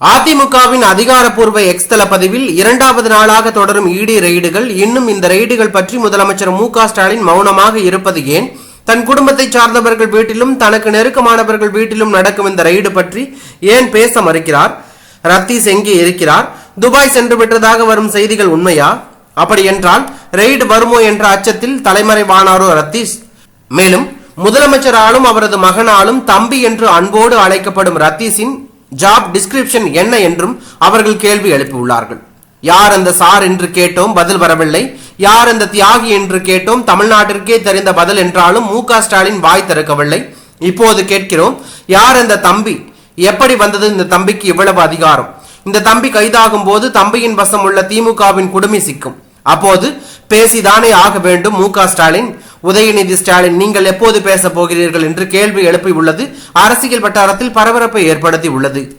அதிமுகவின் அதிகாரப்பூர்வ எக்ஸ் தள பதிவில் இரண்டாவது நாளாக தொடரும் இடி ரெய்டுகள் இன்னும் இந்த ரெய்டுகள் பற்றி முதலமைச்சர் மு ஸ்டாலின் மௌனமாக இருப்பது ஏன்? தன் குடும்பத்தை சார்ந்தவர்கள் வீட்டிலும் தனக்கு நெருக்கமானவர்கள் வீட்டிலும் நடக்கும் இந்த ரெய்டு பற்றி ஏன் பேச மறுக்கிறார்? ரத்தீஸ் எங்கே இருக்கிறார்? துபாய் சென்று விட்டதாக வரும் செய்திகள் உண்மையா? அப்படி என்றால் ரெய்டு வருமோ என்ற அச்சத்தில் தலைமறைவானாரோ ரத்தீஸ். மேலும் முதலமைச்சராலும் அவரது மகனாலும் தம்பி என்று அன்போடு அழைக்கப்படும் ரத்தீஸின் ஜாப் டிஸ்கிரிப்ஷன் என்ன என்றும் அவர்கள் கேள்வி எழுப்பியுள்ளார்கள். யார் அந்த சார் என்று கேட்டோம் பதில் வரவில்லை. யார் அந்த தியாகி என்று கேட்டோம் தமிழ்நாட்டிற்கே தெரிந்த பதில் என்றாலும் மு ஸ்டாலின் வாய் திறக்கவில்லை. இப்போது கேட்கிறோம் யார் அந்த தம்பி? எப்படி வந்தது இந்த தம்பிக்கு இவ்வளவு அதிகாரம்? இந்த தம்பி கைதாகும் போது தம்பியின் வசம் உள்ள திமுகவின் குடுமி சிக்கும். அப்போது பேசிதானே ஆக வேண்டும் மு ஸ்டாலின். உதயநிதி ஸ்டாலின் நீங்கள் எப்போது பேச போகிறீர்கள் என்று கேள்வி எழுப்பி உள்ளது அரசியல் வட்டாரத்தில் பரபரப்பை ஏற்படுத்தி உள்ளது